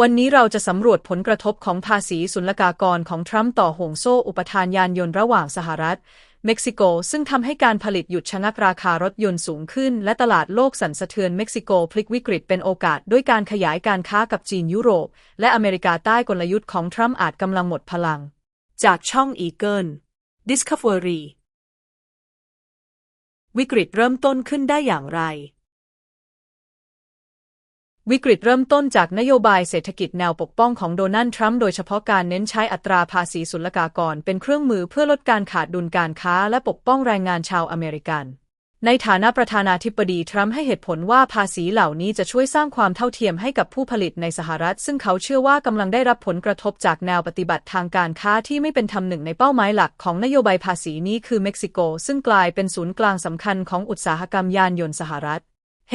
วันนี้เราจะสำรวจผลกระทบของภาษีศุลกากรของทรัมป์ต่อห่วงโซ่อุปทานยานยนต์ระหว่างสหรัฐ เม็กซิโก ซึ่งทำให้การผลิตหยุดชะงักราคารถยนต์สูงขึ้น และตลาดโลกสั่นสะเทือนเม็กซิโกพลิกวิกฤตเป็นโอกาสด้วยการขยายการค้ากับจีนยุโรป และอเมริกาใต้กลยุทธ์ของทรัมป์อาจกำลังหมดพลัง จากช่อง Eagle Discovery วิกฤตเริ่มต้นขึ้นได้อย่างไร วิกฤตเริ่มต้นจากนโยบายเศรษฐกิจแนวปกป้องของโดนัลด์ทรัมป์โดยเฉพาะการเน้นใช้อัตราภาษีศุลกากรเป็นเครื่องมือเพื่อลดการขาดดุลการค้าและปกป้องแรงงานชาวอเมริกัน ในฐานะประธานาธิบดีทรัมป์ให้เหตุผลว่าภาษีเหล่านี้จะช่วยสร้างความเท่าเทียมให้กับผู้ผลิตในสหรัฐ ซึ่งเขาเชื่อว่ากำลังได้รับผลกระทบจากแนวปฏิบัติทางการค้าที่ไม่เป็นธรรมหนึ่งในเป้าหมายหลักของนโยบายภาษีนี้คือเม็กซิโก ซึ่งกลายเป็นศูนย์กลางสำคัญของอุตสาหกรรมยานยนต์สหรัฐ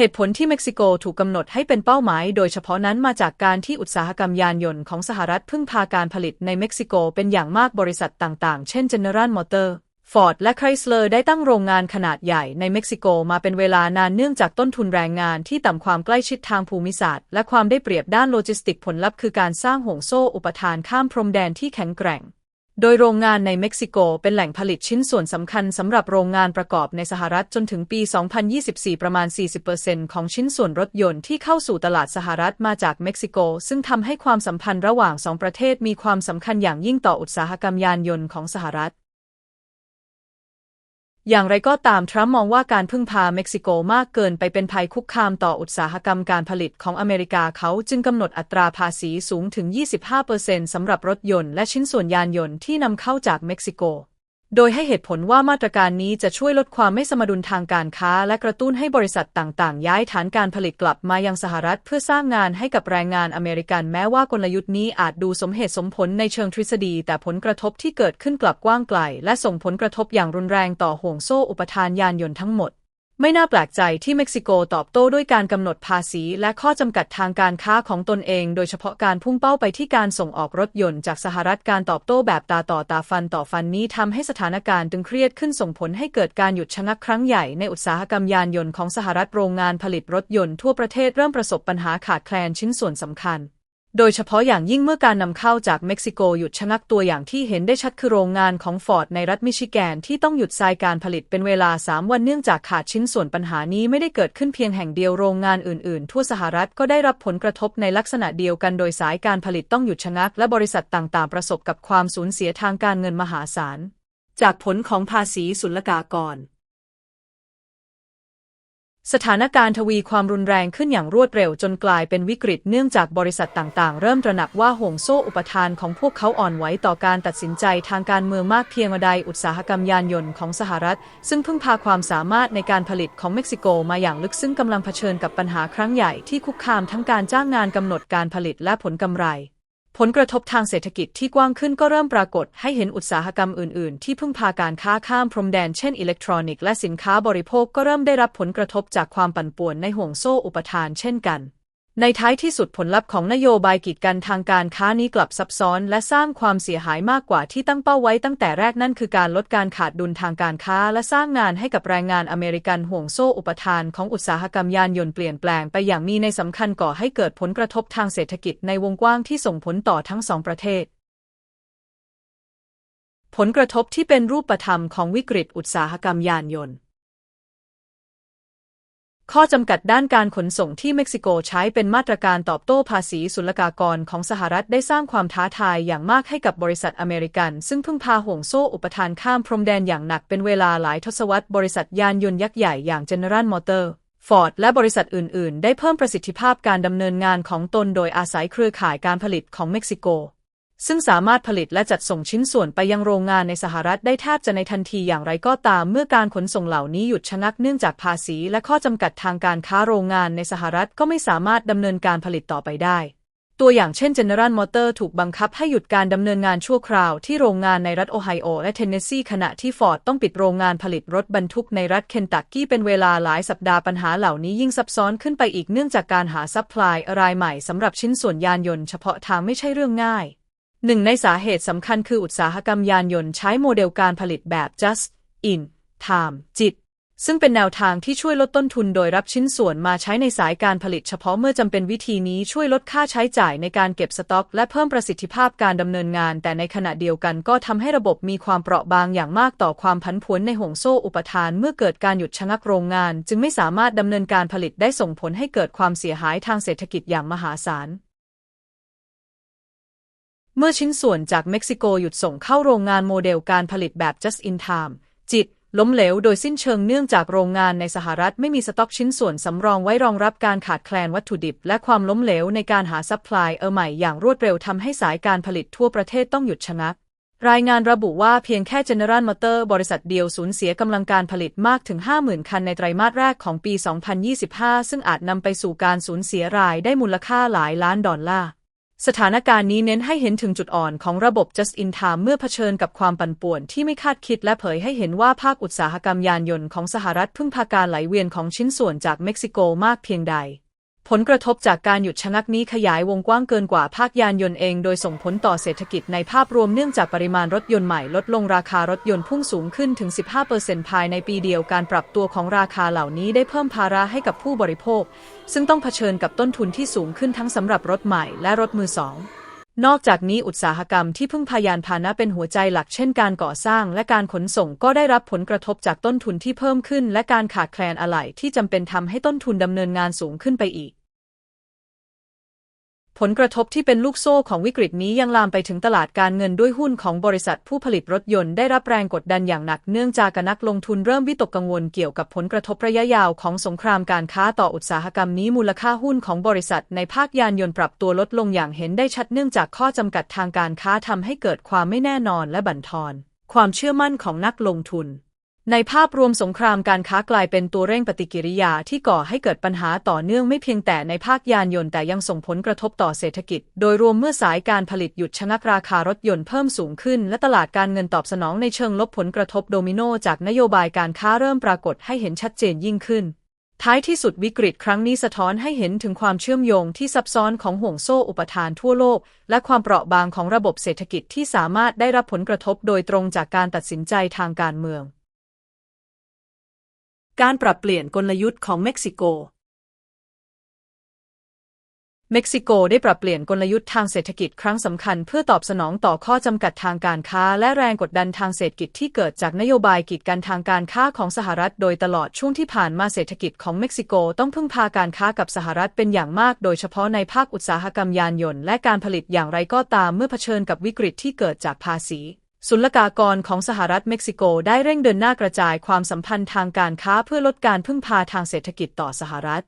เหตุผลที่เม็กซิโกถูกกำหนดให้เป็นเป้าหมาย โดยเฉพาะนั้นมาจากการที่อุตสาหกรรมยานยนต์ของสหรัฐพึ่งพาการผลิตในเม็กซิโกเป็นอย่างมากบริษัทต่างๆ เช่น General Motors Ford และ Chrysler ได้ตั้งโรงงานขนาดใหญ่ในเม็กซิโกมาเป็นเวลานานเนื่องจากต้นทุนแรงงานที่ต่ำความใกล้ชิดทางภูมิศาสตร์ และความได้เปรียบด้านโลจิสติกผลลัพธ์คือการสร้างห่วงโซ่อุปทานข้ามพรมแดนที่แข็งแกร่ง โดยโรงงานในเม็กซิโกเป็นแหล่งผลิตชิ้นส่วนสำคัญสำหรับโรงงานประกอบในสหรัฐจนถึงปี 2024 ประมาณ 40%ของชิ้นส่วนรถยนต์ที่เข้าสู่ตลาดสหรัฐมาจากเม็กซิโก ซึ่งทำให้ความสัมพันธ์ระหว่างสองประเทศมีความสำคัญอย่างยิ่งต่ออุตสาหกรรมยานยนต์ของสหรัฐ อย่างไรก็ตามทรัมป์มองว่าการพึ่งพาเม็กซิโกมากเกินไปเป็นภัยคุกคามต่ออุตสาหกรรมการผลิตของอเมริกาเขาจึงกำหนดอัตราภาษีสูงถึง 25%สำหรับรถยนต์และชิ้นส่วนยานยนต์ที่นำเข้าจากเม็กซิโก โดยให้เหตุผลว่ามาตรการนี้จะช่วยลดความไม่สมดุลทางการค้า และกระตุ้นให้บริษัทต่างๆ ย้ายฐานการผลิตกลับมายังสหรัฐเพื่อสร้างงานให้กับแรงงานอเมริกันแม้ว่ากลยุทธ์นี้อาจดูสมเหตุสมผลในเชิงทฤษฎี แต่ผลกระทบที่เกิดขึ้นกลับกว้างไกล และส่งผลกระทบอย่างรุนแรงต่อห่วงโซ่อุปทานยานยนต์ทั้งหมด ไม่น่าแปลกใจที่เม็กซิโกตอบโต้ด้วยการกำหนดภาษีและข้อจำกัดทางการค้าของตนเอง โดยเฉพาะการพุ่งเป้าไปที่การส่งออกรถยนต์จากสหรัฐการตอบโต้แบบตาต่อตาฟันต่อฟันนี้ทำให้สถานการณ์ตึงเครียดขึ้นส่งผลให้เกิดการหยุดชะงักครั้งใหญ่ในอุตสาหกรรมยานยนต์ของสหรัฐโรงงานผลิตรถยนต์ทั่วประเทศเริ่มประสบปัญหาขาดแคลนชิ้นส่วนสำคัญ โดยเฉพาะอย่างยิ่งเมื่อการนำเข้าจากเม็กซิโกหยุดชะงักตัวอย่างที่เห็นได้ชัดคือโรงงานของฟอร์ดในรัฐมิชิแกนที่ต้องหยุดทรายการผลิตเป็นเวลา 3 วันเนื่องจากขาดชิ้นส่วนปัญหานี้ไม่ได้เกิดขึ้นเพียงแห่งเดียวโรงงานอื่นๆ ทั่วสหรัฐก็ได้รับผลกระทบในลักษณะเดียวกันโดยสายการผลิตต้องหยุดชะงักและบริษัทต่างๆ ประสบกับความสูญเสียทางการเงินมหาศาลจากผลของภาษีศุลกากร สถานการณ์ทวีความรุนแรงขึ้นอย่างรวดเร็วจนกลายเป็นวิกฤตเนื่องจากบริษัทต่างๆ เริ่มตระหนักว่าห่วงโซ่อุปทานของพวกเขาอ่อนไหวต่อการตัดสินใจทางการเมืองมากเพียงใดอุตสาหกรรมยานยนต์ของสหรัฐ ซึ่งพึ่งพาความสามารถในการผลิตของเม็กซิโกมาอย่างลึกซึ่งกำลังเผชิญกับปัญหาครั้งใหญ่ที่คุกคามทั้งการจ้างงานกำหนดการผลิตและผลกำไร ผลกระทบทางเศรษฐกิจที่กว้างขึ้นก็เริ่มปรากฏให้เห็นอุตสาหกรรมอื่น ๆ ที่พึ่งพาการค้าข้ามพรมแดนเช่นอิเล็กทรอนิกส์และสินค้าบริโภคก็เริ่มได้รับผลกระทบจากความปั่นป่วนในห่วงโซ่อุปทานเช่นกัน ในท้ายที่สุดผลลัพธ์ของนโยบายกีดกันทางการค้านี้กลับซับซ้อน และสร้างความเสียหายมากกว่าที่ตั้งเป้าไว้ตั้งแต่แรกนั่นคือการลดการขาดดุลทางการค้า และสร้างงานให้กับแรงงานอเมริกันห่วงโซ่อุปทานของอุตสาหกรรมยานยนต์เปลี่ยนแปลงไปอย่างมีในสำคัญก่อให้เกิดผลกระทบทางเศรษฐกิจในวงกว้างที่ส่งผลต่อทั้งสองประเทศ ผลกระทบที่เป็นรูปธรรมของวิกฤตอุตสาหกรรมยานยนต์ ข้อจำกัดด้านการขนส่งที่เม็กซิโกใช้เป็นมาตรการตอบโต้ภาษีศุลกากรของสหรัฐได้สร้างความท้าทายอย่างมากให้กับบริษัทอเมริกัน ซึ่งพึ่งพาห่วงโซ่อุปทานข้ามพรมแดนอย่างหนักเป็นเวลาหลายทศวรรษบริษัทยานยนต์ยักษ์ใหญ่อย่าง General Motors Ford และบริษัทอื่น ๆ ได้เพิ่มประสิทธิภาพการดำเนินงานของตนโดยอาศัยเครือข่ายการผลิตของเม็กซิโก ซึ่งสามารถผลิตและจัดส่งชิ้นส่วนไปยังโรงงานในสหรัฐได้แทบจะในทันทีอย่างไรก็ตาม เมื่อการขนส่งเหล่านี้หยุดชะงักเนื่องจากภาษีและข้อจำกัดทางการค้าโรงงานในสหรัฐก็ไม่สามารถดำเนินการผลิตต่อไปได้ ตัวอย่างเช่น General Motor ถูกบังคับให้หยุดการดำเนินงานชั่วคราวที่โรงงานในรัฐโอไฮโอและเทนเนสซีขณะที่ Ford ต้องปิดโรงงานผลิตรถบรรทุกในรัฐเคนตักกี้เป็นเวลาหลายสัปดาห์ปัญหาเหล่านี้ยิ่งซับซ้อนขึ้นไปอีกเนื่องจากการหาซัพพลายรายใหม่สำหรับชิ้นส่วนยานยนต์เฉพาะทางไม่ใช่เรื่องง่าย หนึ่งในสาเหตุสำคัญคืออุตสาหกรรมยานยนต์ใช้โมเดลการผลิตแบบ just in time จิต ซึ่งเป็นแนวทางที่ช่วยลดต้นทุนโดยรับชิ้นส่วนมาใช้ในสายการผลิตเฉพาะเมื่อจำเป็นวิธีนี้ช่วยลดค่าใช้จ่ายในการเก็บสต็อก และเพิ่มประสิทธิภาพการดำเนินงาน แต่ในขณะเดียวกันก็ทำให้ระบบมีความเปราะบางอย่างมากต่อความผันผวนในห่วงโซ่อุปทาน เมื่อเกิดการหยุดชะงักโรงงาน จึงไม่สามารถดำเนินการผลิตได้ส่งผลให้เกิดความเสียหายทางเศรษฐกิจอย่างมหาศาล เมื่อชิ้นส่วนจากเม็กซิโกหยุดส่งเข้าโรงงานโมเดลการผลิตแบบ just in time จิต ล้มเหลวโดยสิ้นเชิงเนื่องจากโรงงานในสหรัฐไม่มีสต็อกชิ้นส่วนสำรองไว้รองรับการขาดแคลนวัตถุดิบ และความล้มเหลวในการหาซัพพลายเออร์ใหม่อย่างรวดเร็วทำให้สายการผลิตทั่วประเทศต้องหยุดชะงักรายงานระบุว่าเพียงแค่ General Motors บริษัทเดียวสูญเสียกำลังการผลิตมากถึง 50,000 คันในไตรมาสแรกของปี 2025 ซึ่งอาจนำไปสู่การสูญเสียรายได้มูลค่าหลายล้านดอลลาร์ สถานการณ์นี้เน้นให้เห็นถึงจุดอ่อนของระบบ just in time เมื่อเผชิญกับความปั่นป่วนที่ไม่คาดคิดและเผยให้เห็นว่าภาคอุตสาหกรรมยานยนต์ของสหรัฐพึ่งพาการไหลเวียนของชิ้นส่วนจากเม็กซิโกมากเพียงใด ผลกระทบจากการหยุดชะงักนี้ขยายวงกว้างเกินกว่าภาคยานยนต์เอง โดยส่งผลต่อเศรษฐกิจในภาพรวมเนื่องจากปริมาณรถยนต์ใหม่ลดลงราคารถยนต์พุ่งสูงขึ้นถึง 15%ภายในปีเดียวการปรับตัวของราคาเหล่านี้ได้เพิ่มภาระให้กับผู้บริโภค ซึ่งต้องเผชิญกับต้นทุนที่สูงขึ้นทั้งสำหรับรถใหม่และรถมือสองนอกจากนี้อุตสาหกรรมที่พึ่งพายานพาหนะเป็นหัวใจหลักเช่นการก่อสร้างและการขนส่งก็ได้รับผลกระทบจากต้นทุนที่เพิ่มขึ้น และการขาดแคลนอะไหล่ที่จำเป็นทำให้ต้นทุนดำเนินงานสูงขึ้นไปอีก ผลกระทบที่เป็นลูกโซ่ของวิกฤตนี้ยังลามไปถึงตลาดการเงินด้วยหุ้นของบริษัทผู้ผลิตรถยนต์ได้รับแรงกดดันอย่างหนักเนื่องจากนักลงทุนเริ่มวิตกกังวลเกี่ยวกับผลกระทบระยะยาวของสงครามการค้าต่ออุตสาหกรรมนี้มูลค่าหุ้นของบริษัทในภาคยานยนต์ปรับตัวลดลงอย่างเห็นได้ชัดเนื่องจากข้อจำกัดทางการค้าทำให้เกิดความไม่แน่นอนและบั่นทอน ความเชื่อมั่นของนักลงทุน ในภาพรวมสงครามการค้ากลายเป็นตัวเร่งปฏิกิริยาที่ก่อให้เกิดปัญหาต่อเนื่องไม่เพียงแต่ในภาคยานยนต์แต่ยังส่งผลกระทบต่อเศรษฐกิจ โดยรวมเมื่อสายการผลิตหยุดชะงักราคารถยนต์เพิ่มสูงขึ้น และตลาดการเงินตอบสนองในเชิงลบผลกระทบโดมิโนจากนโยบายการค้าเริ่มปรากฏให้เห็นชัดเจนยิ่งขึ้น ท้ายที่สุดวิกฤตครั้งนี้สะท้อนให้เห็นถึงความเชื่อมโยงที่ซับซ้อนของห่วงโซ่อุปทานทั่วโลก และความเปราะบางของระบบเศรษฐกิจที่สามารถได้รับผลกระทบโดยตรงจากการตัดสินใจทางการเมือง การปรับเปลี่ยนกลยุทธ์ของเม็กซิโก เม็กซิโกได้ปรับเปลี่ยนกลยุทธ์ทางเศรษฐกิจครั้งสำคัญเพื่อตอบสนองต่อข้อจำกัดทางการค้า และแรงกดดันทางเศรษฐกิจที่เกิดจากนโยบายกีดกันทางการค้าของสหรัฐ โดยตลอดช่วงที่ผ่านมาเศรษฐกิจของเม็กซิโกต้องพึ่งพาการค้ากับสหรัฐเป็นอย่างมาก โดยเฉพาะในภาคอุตสาหกรรมยานยนต์และการผลิตอย่างไรก็ตามเมื่อเผชิญกับวิกฤตที่เกิดจากภาษี ศุลกากรของสหรัฐเม็กซิโกได้เร่งเดินหน้ากระจายความสัมพันธ์ทางการค้าเพื่อลดการพึ่งพาทางเศรษฐกิจต่อสหรัฐ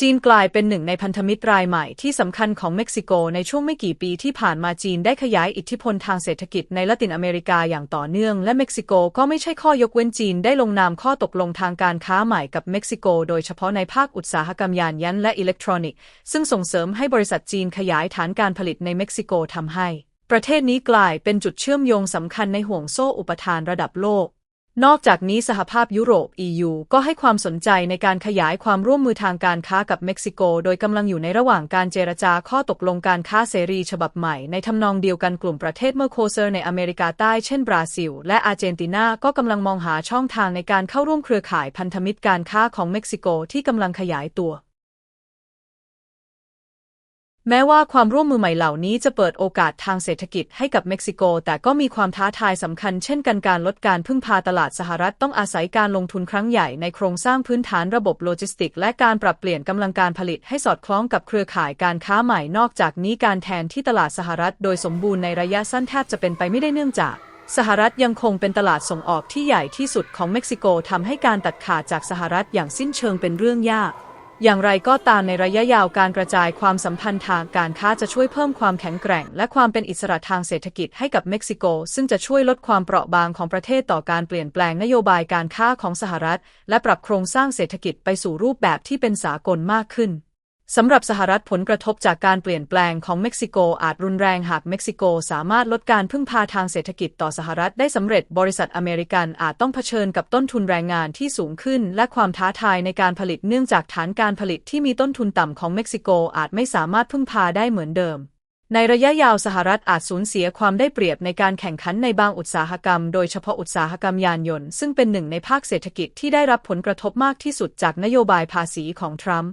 จีนกลายเป็นหนึ่งในพันธมิตรรายใหม่ที่สำคัญของเม็กซิโกในช่วงไม่กี่ปีที่ผ่านมาจีนได้ขยายอิทธิพลทางเศรษฐกิจในละตินอเมริกาอย่างต่อเนื่อง และเม็กซิโกก็ไม่ใช่ข้อยกเว้นจีนได้ลงนามข้อตกลงทางการค้าใหม่กับเม็กซิโก โดยเฉพาะในภาคอุตสาหกรรมยานยนต์และอิเล็กทรอนิกส์ซึ่งส่งเสริมให้บริษัทจีนขยายฐานการผลิตในเม็กซิโกทำให้ ประเทศนี้กลายเป็นจุดเชื่อมโยงสำคัญในห่วงโซ่อุปทานระดับโลก นอกจากนี้สหภาพยุโรป EU ก็ให้ความสนใจในการขยายความร่วมมือทางการค้ากับเม็กซิโก โดยกำลังอยู่ในระหว่างการเจรจาข้อตกลงการค้าเสรีฉบับใหม่ ในทำนองเดียวกันกลุ่มประเทศเมอร์โคเซอร์ในอเมริกาใต้เช่นบราซิล และอาร์เจนตินาก็กำลังมองหาช่องทางในการเข้าร่วมเครือข่ายพันธมิตรการค้าของเม็กซิโกที่กำลังขยายตัว แม้ว่าความร่วมมือใหม่เหล่านี้จะเปิดโอกาสทางเศรษฐกิจให้กับเม็กซิโก แต่ก็มีความท้าทายสำคัญเช่นกันการลดการพึ่งพาตลาดสหรัฐต้องอาศัยการลงทุนครั้งใหญ่ในโครงสร้างพื้นฐานระบบโลจิสติก และการปรับเปลี่ยนกำลังการผลิตให้สอดคล้องกับเครือข่ายการค้าใหม่นอกจากนี้การแทนที่ตลาดสหรัฐโดยสมบูรณ์ในระยะสั้นแทบจะเป็นไปไม่ได้เนื่องจากสหรัฐยังคงเป็นตลาดส่งออกที่ใหญ่ที่สุดของเม็กซิโกทำให้การตัดขาดจากสหรัฐอย่างสิ้นเชิงเป็นเรื่องยาก อย่างไรก็ตามในระยะยาวการกระจายความสัมพันธ์ทางการค้าจะช่วยเพิ่มความแข็งแกร่ง และความเป็นอิสระทางเศรษฐกิจให้กับเม็กซิโก ซึ่งจะช่วยลดความเปราะบางของประเทศต่อการเปลี่ยนแปลงนโยบายการค้าของสหรัฐ และปรับโครงสร้างเศรษฐกิจไปสู่รูปแบบที่เป็นสากลมากขึ้น สำหรับสหรัฐผลกระทบจากการเปลี่ยนแปลงของเม็กซิโกอาจรุนแรงหากเม็กซิโกสามารถลดการพึ่งพาทางเศรษฐกิจต่อสหรัฐได้สำเร็จบริษัทอเมริกันอาจต้องเผชิญกับต้นทุนแรงงานที่สูงขึ้น และความท้าทายในการผลิตเนื่องจากฐานการผลิตที่มีต้นทุนต่ำของเม็กซิโกอาจไม่สามารถพึ่งพาได้เหมือนเดิม ในระยะยาวสหรัฐอาจสูญเสียความได้เปรียบในการแข่งขันในบางอุตสาหกรรม โดยเฉพาะอุตสาหกรรมยานยนต์ซึ่งเป็นหนึ่งในภาคเศรษฐกิจที่ได้รับผลกระทบมากที่สุดจากนโยบายภาษีของทรัมป์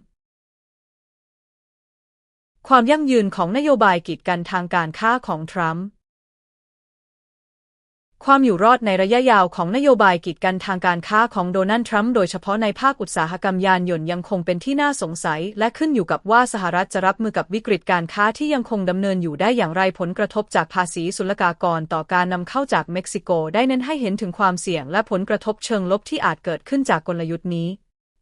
ความยั่งยืนของนโยบายกีดกันทางการค้าของทรัมป์ความอยู่รอดในระยะยาวของนโยบายกีดกันทางการค้าของโดนัลด์ทรัมป์โดยเฉพาะในภาคอุตสาหกรรมยานยนต์ยังคงเป็นที่น่าสงสัย และขึ้นอยู่กับว่าสหรัฐจะรับมือกับวิกฤตการค้าที่ยังคงดำเนินอยู่ได้อย่างไรผลกระทบจากภาษีศุลกากรต่อการนำเข้าจากเม็กซิโก ได้เน้นให้เห็นถึงความเสี่ยงและผลกระทบเชิงลบที่อาจเกิดขึ้นจากกลยุทธ์นี้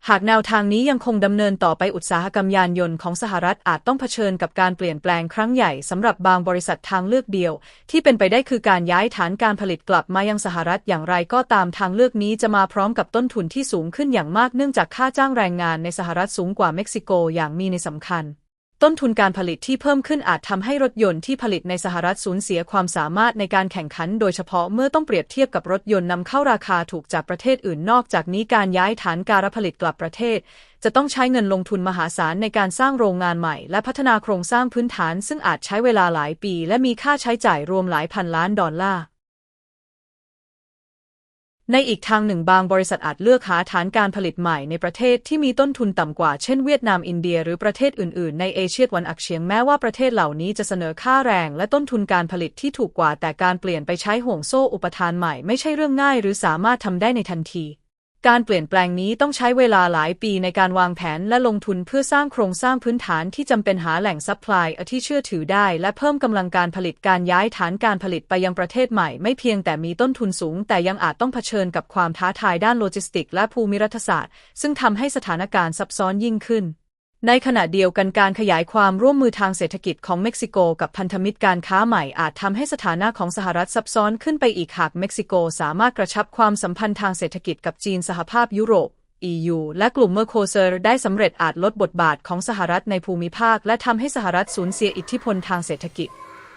หากแนวทางนี้ยังคงดำเนินต่อไปอุตสาหกรรมยานยนต์ของสหรัฐอาจต้องเผชิญกับการเปลี่ยนแปลงครั้งใหญ่สำหรับบางบริษัททางเลือกเดียว ที่เป็นไปได้คือการย้ายฐานการผลิตกลับมายังสหรัฐอย่างไรก็ตามทางเลือกนี้จะมาพร้อมกับต้นทุนที่สูงขึ้นอย่างมากเนื่องจากค่าจ้างแรงงานในสหรัฐสูงกว่าเม็กซิโกอย่างมีในสำคัญ ต้นทุนการผลิตที่เพิ่มขึ้นอาจทำให้รถยนต์ที่ผลิตในสหรัฐสูญเสียความสามารถในการแข่งขัน โดยเฉพาะเมื่อต้องเปรียบเทียบกับรถยนต์นำเข้าราคาถูกจากประเทศอื่นนอกจากนี้การย้ายฐานการผลิตกลับประเทศ จะต้องใช้เงินลงทุนมหาศาลในการสร้างโรงงานใหม่ และพัฒนาโครงสร้างพื้นฐาน ซึ่งอาจใช้เวลาหลายปี และมีค่าใช้จ่ายรวมหลายพันล้านดอลลาร์ ในอีกทางหนึ่งบางบริษัทอาจเลือกหาฐานการผลิตใหม่ในประเทศที่มีต้นทุนต่ำกว่า เช่นเวียดนามอินเดียหรือประเทศอื่น ๆ ในเอเชียตะวันออกเฉียงแม้ว่าประเทศเหล่านี้จะเสนอค่าแรงและต้นทุนการผลิตที่ถูกกว่า แต่การเปลี่ยนไปใช้ห่วงโซ่อุปทานใหม่ไม่ใช่เรื่องง่าย หรือสามารถทำได้ในทันที การเปลี่ยนแปลงนี้ต้องใช้เวลาหลายปีในการวางแผนและลงทุนเพื่อสร้างโครงสร้างพื้นฐานที่จำเป็นหาแหล่งซัพพลายที่เชื่อถือได้ และเพิ่มกำลังการผลิตการย้ายฐานการผลิตไปยังประเทศใหม่ ไม่เพียงแต่มีต้นทุนสูง แต่ยังอาจต้องเผชิญกับความท้าทายด้านโลจิสติก และภูมิรัฐศาสตร์ ซึ่งทำให้สถานการณ์ซับซ้อนยิ่งขึ้น ในขณะเดียวกันการขยายความร่วมมือทางเศรษฐกิจของเม็กซิโกกับพันธมิตรการค้าใหม่อาจทำให้สถานะของสหรัฐซับซ้อนขึ้นไปอีกหากเม็กซิโกสามารถกระชับความสัมพันธ์ทางเศรษฐกิจกับจีนสหภาพยุโรป EU และกลุ่มเมอร์โคเซอร์ได้สำเร็จอาจลดบทบาทของสหรัฐในภูมิภาค และทำให้สหรัฐสูญเสียอิทธิพลทางเศรษฐกิจ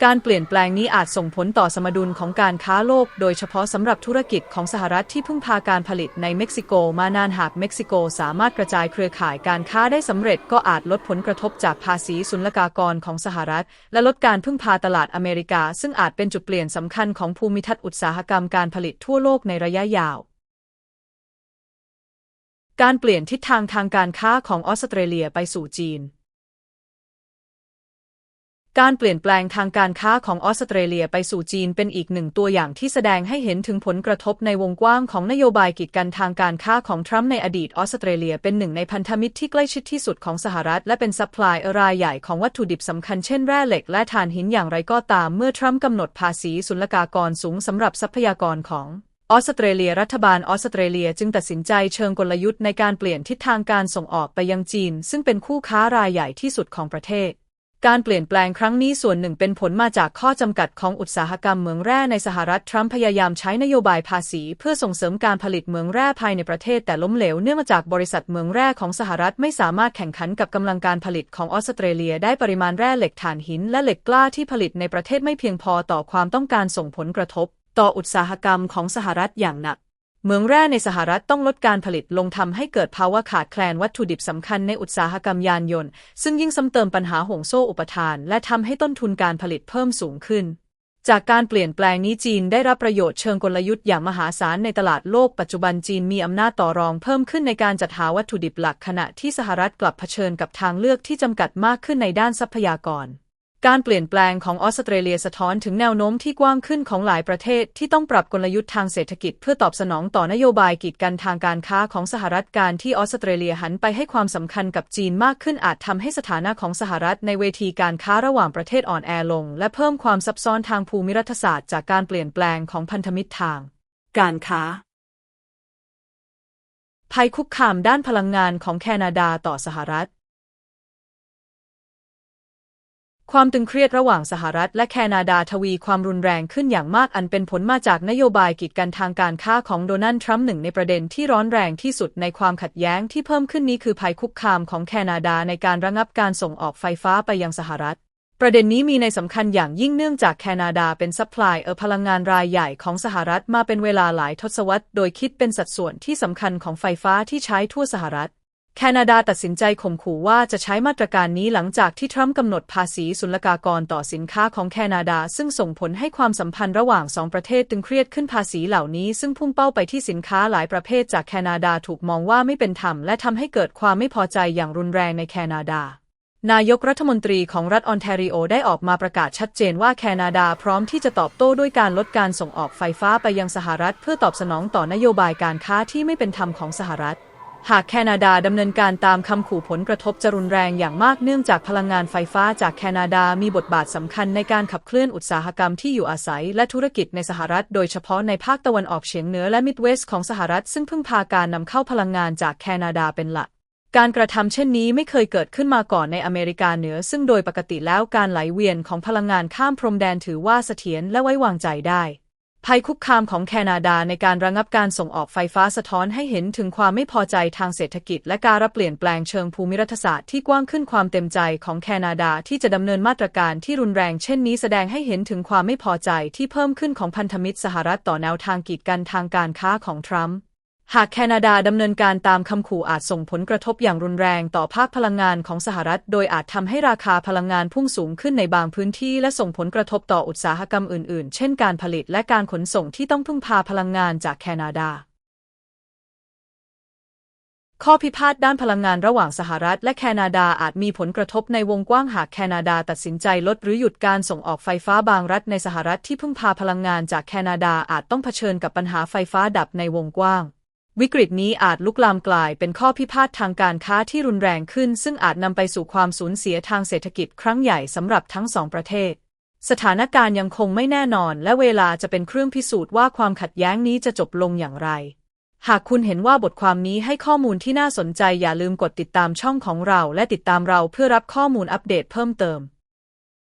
การเปลี่ยนแปลงนี้อาจส่งผลต่อสมดุลของการค้าโลก โดยเฉพาะสำหรับธุรกิจของสหรัฐที่พึ่งพาการผลิตในเม็กซิโกมานานหากเม็กซิโกสามารถกระจายเครือข่ายการค้าได้สำเร็จก็อาจลดผลกระทบจากภาษีศุลกากรของสหรัฐ และลดการพึ่งพาตลาดอเมริกา ซึ่งอาจเป็นจุดเปลี่ยนสำคัญของภูมิทัศน์อุตสาหกรรมการผลิตทั่วโลกในระยะยาวการเปลี่ยนทิศทางทางการค้าของออสเตรเลียไปสู่จีน การเปลี่ยนแปลงทางการค้าของออสเตรเลียไปสู่จีนเป็นอีกหนึ่งตัวอย่างที่แสดงให้เห็นถึงผลกระทบในวงกว้างของนโยบายกีดกันทางการค้าของทรัมป์ในอดีตออสเตรเลียเป็นหนึ่งในพันธมิตรที่ใกล้ชิดที่สุดของสหรัฐ และเป็นซัพพลายเออร์รายใหญ่ของวัตถุดิบสำคัญเช่นแร่เหล็กและถ่านหินอย่างไรก็ตามเมื่อทรัมป์กำหนดภาษีศุลกากรสูงสำหรับทรัพยากรของออสเตรเลียรัฐบาลออสเตรเลียจึงตัดสินใจเชิงกลยุทธ์ในการเปลี่ยนทิศทางการส่งออกไปยังจีน ซึ่งเป็นคู่ค้ารายใหญ่ที่สุดของประเทศ การเปลี่ยนแปลงครั้งนี้ส่วนหนึ่งเป็นผลมาจากข้อจำกัดของอุตสาหกรรมเหมืองแร่ในสหรัฐทรัมป์พยายามใช้นโยบายภาษี เพื่อส่งเสริมการผลิตเหมืองแร่ภายในประเทศแต่ล้มเหลวเนื่องมาจากบริษัทเหมืองแร่ของสหรัฐไม่สามารถแข่งขันกับกำลังการผลิตของออสเตรเลีย ได้ปริมาณแร่เหล็กถ่านหิน และเหล็กกล้าที่ผลิตในประเทศไม่เพียงพอต่อความต้องการส่งผลกระทบ ต่ออุตสาหกรรมของสหรัฐอย่างหนัก เหมืองแร่ในสหรัฐต้องลดการผลิตลงทำให้เกิดภาวะขาดแคลนวัตถุดิบสำคัญในอุตสาหกรรมยานยนต์ ซึ่งยิ่งซ้ำเติมปัญหาห่วงโซ่อุปทาน และทำให้ต้นทุนการผลิตเพิ่มสูงขึ้น จากการเปลี่ยนแปลงนี้จีนได้รับประโยชน์เชิงกลยุทธ์อย่างมหาศาลในตลาดโลกปัจจุบันจีนมีอำนาจต่อรองเพิ่มขึ้นในการจัดหาวัตถุดิบหลักขณะที่สหรัฐกลับเผชิญกับทางเลือกที่จำกัดมากขึ้นในด้านทรัพยากร การเปลี่ยนแปลงของออสเตรเลียสะท้อนถึงแนวโน้มที่กว้างขึ้นของหลายประเทศที่ต้องปรับกลยุทธ์ทางเศรษฐกิจเพื่อตอบสนองต่อนโยบายกีดกันทางการค้าของสหรัฐการที่ออสเตรเลียหันไปให้ความสำคัญกับจีนมากขึ้นอาจทำให้สถานะของสหรัฐในเวทีการค้าระหว่างประเทศอ่อนแอลง และเพิ่มความซับซ้อนทางภูมิรัฐศาสตร์จากการเปลี่ยนแปลงของพันธมิตรทาง การค้าภัยคุกคามด้านพลังงานของแคนาดาต่อสหรัฐ ความตึงเครียดระหว่างสหรัฐและแคนาดาทวีความรุนแรงขึ้นอย่างมากอันเป็นผลมาจากนโยบายกีดกันทางการค้าของโดนัลด์ทรัมป์หนึ่งในประเด็นที่ร้อนแรงที่สุดในความขัดแย้งที่เพิ่มขึ้นนี้คือภัยคุกคามของแคนาดาในการระงับการส่งออกไฟฟ้าไปยังสหรัฐ ประเด็นนี้มีในสำคัญอย่างยิ่งเนื่องจากแคนาดาเป็นซัพพลายเออร์พลังงานรายใหญ่ของสหรัฐมาเป็นเวลาหลายทศวรรษ โดยคิดเป็นสัดส่วนที่สำคัญของไฟฟ้าที่ใช้ทั่วสหรัฐ แคนาดาตัดสินใจข่มขู่ว่าจะใช้มาตรการนี้หลังจากที่ทรัมป์กำหนดภาษีศุลกากรต่อสินค้าของแคนาดา ซึ่งส่งผลให้ความสัมพันธ์ระหว่างสองประเทศตึงเครียดขึ้นภาษีเหล่านี้ ซึ่งพุ่งเป้าไปที่สินค้าหลายประเภทจากแคนาดาถูกมองว่าไม่เป็นธรรมและทำให้เกิดความไม่พอใจอย่างรุนแรงในแคนาดานายกรัฐมนตรีของรัฐออนแทรีโอได้ออกมาประกาศชัดเจนว่าแคนาดาพร้อมที่จะตอบโต้ด้วยการลดการส่งออกไฟฟ้าไปยังสหรัฐ เพื่อตอบสนองต่อนโยบายการค้าที่ไม่เป็นธรรมของสหรัฐ หากแคนาดาดำเนินการตามคำขู่ผลกระทบจะรุนแรงอย่างมากเนื่องจากพลังงานไฟฟ้าจากแคนาดามีบทบาทสำคัญในการขับเคลื่อนอุตสาหกรรมที่อยู่อาศัยและธุรกิจในสหรัฐโดยเฉพาะในภาคตะวันออกเฉียงเหนือและมิดเวสต์ของสหรัฐซึ่งพึ่งพาการนำเข้าพลังงานจากแคนาดาเป็นหลักการกระทำเช่นนี้ไม่เคยเกิดขึ้นมาก่อนในอเมริกาเหนือ ซึ่งโดยปกติแล้วการไหลเวียนของพลังงานข้ามพรมแดนถือว่าเสถียรและไว้วางใจได้ ภัยคุกคามของแคนาดาในการระงับการส่งออกไฟฟ้าสะท้อนให้เห็นถึงความไม่พอใจทางเศรษฐกิจ และการรับเปลี่ยนแปลงเชิงภูมิรัฐศาสตร์ที่กว้างขึ้นความเต็มใจของแคนาดาที่จะดำเนินมาตรการที่รุนแรงเช่นนี้แสดงให้เห็นถึงความไม่พอใจที่เพิ่มขึ้นของพันธมิตรสหรัฐต่อแนวทางกีดกันทางการค้าของทรัมป์ หากแคนาดาดำเนินการตามคำขู่อาจส่งผลกระทบอย่างรุนแรงต่อภาคพลังงานของสหรัฐ โดยอาจทำให้ราคาพลังงานพุ่งสูงขึ้นในบางพื้นที่ และส่งผลกระทบต่ออุตสาหกรรมอื่น ๆ เช่นการผลิตและการขนส่งที่ต้องพึ่งพาพลังงานจากแคนาดา ข้อพิพาทด้านพลังงานระหว่างสหรัฐ และแคนาดาอาจมีผลกระทบในวงกว้างหากแคนาดาตัดสินใจลดหรือหยุดการส่งออกไฟฟ้าบางรัฐในสหรัฐที่พึ่งพาพลังงานจากแคนาดาอาจต้องเผชิญกับปัญหาไฟฟ้าดับในวงกว้าง วิกฤตนี้อาจลุกลามกลายเป็นข้อพิพาททางการค้าที่รุนแรงขึ้น ซึ่งอาจนำไปสู่ความสูญเสียทางเศรษฐกิจครั้งใหญ่สำหรับทั้งสองประเทศ สถานการณ์ยังคงไม่แน่นอน และเวลาจะเป็นเครื่องพิสูจน์ว่าความขัดแย้งนี้จะจบลงอย่างไร หากคุณเห็นว่าบทความนี้ให้ข้อมูลที่น่าสนใจอย่าลืมกดติดตามช่องของเรา และติดตามเราเพื่อรับข้อมูลอัปเดตเพิ่มเติม